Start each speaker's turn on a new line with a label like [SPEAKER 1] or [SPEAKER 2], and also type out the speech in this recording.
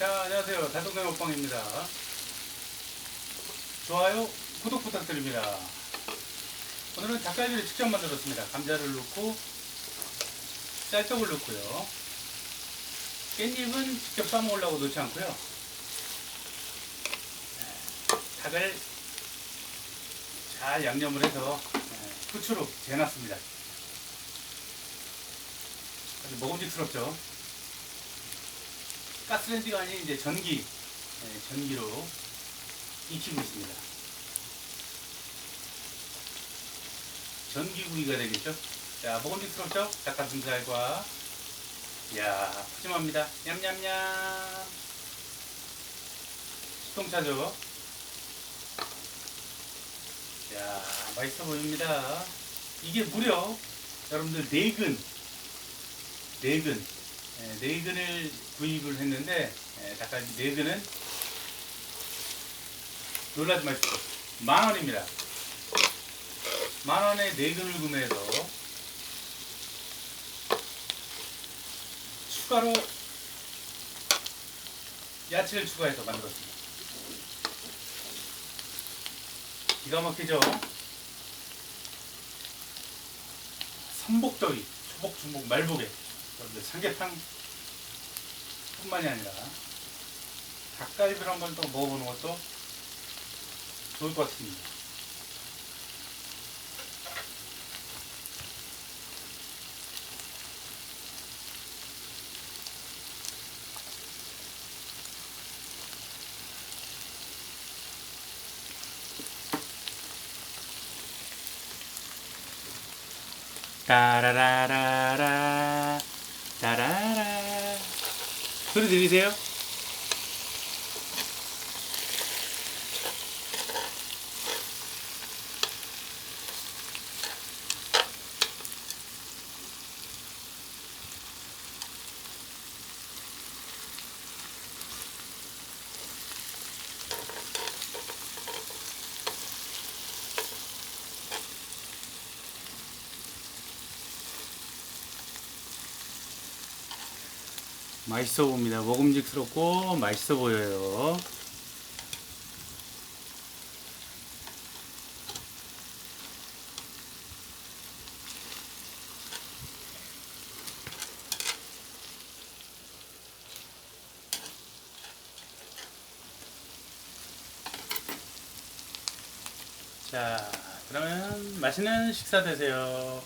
[SPEAKER 1] 자, 안녕하세요. 달동네 먹방입니다. 좋아요, 구독 부탁드립니다. 오늘은 닭갈비를 직접 만들었습니다. 감자를 넣고, 쌀떡을 넣고요. 깻잎은 직접 싸먹으려고 넣지 않고요. 네, 닭을 잘 양념을 해서 네, 후추로 재놨습니다. 아주 먹음직스럽죠? 가스레인지가 아닌 이제 전기, 네, 전기로 익히고 있습니다. 전기구이가 되겠죠? 자, 먹음직스럽죠? 닭가슴살과, 이야, 푸짐합니다. 냠냠냠. 수동차죠? 야 맛있어 보입니다. 이게 무려, 여러분들, 네근, 네근, 예, 네 근을 구입을 했는데, 예, 닭갈비 네 근은 놀라지 마십시오. 만 원입니다. 만 원에 네 근을 구매해서 추가로 야채를 추가해서 만들었습니다. 기가 막히죠? 삼복더위, 초복, 중복, 말복에 여러분들 삼계탕 뿐만이 아니라 닭갈비를 한번 또 먹어보는 것도 좋을 것 같습니다. 따라라라라 따라라 소리 들리세요? 맛있어 봅니다. 먹음직스럽고 맛있어 보여요. 자, 그러면 맛있는 식사 되세요.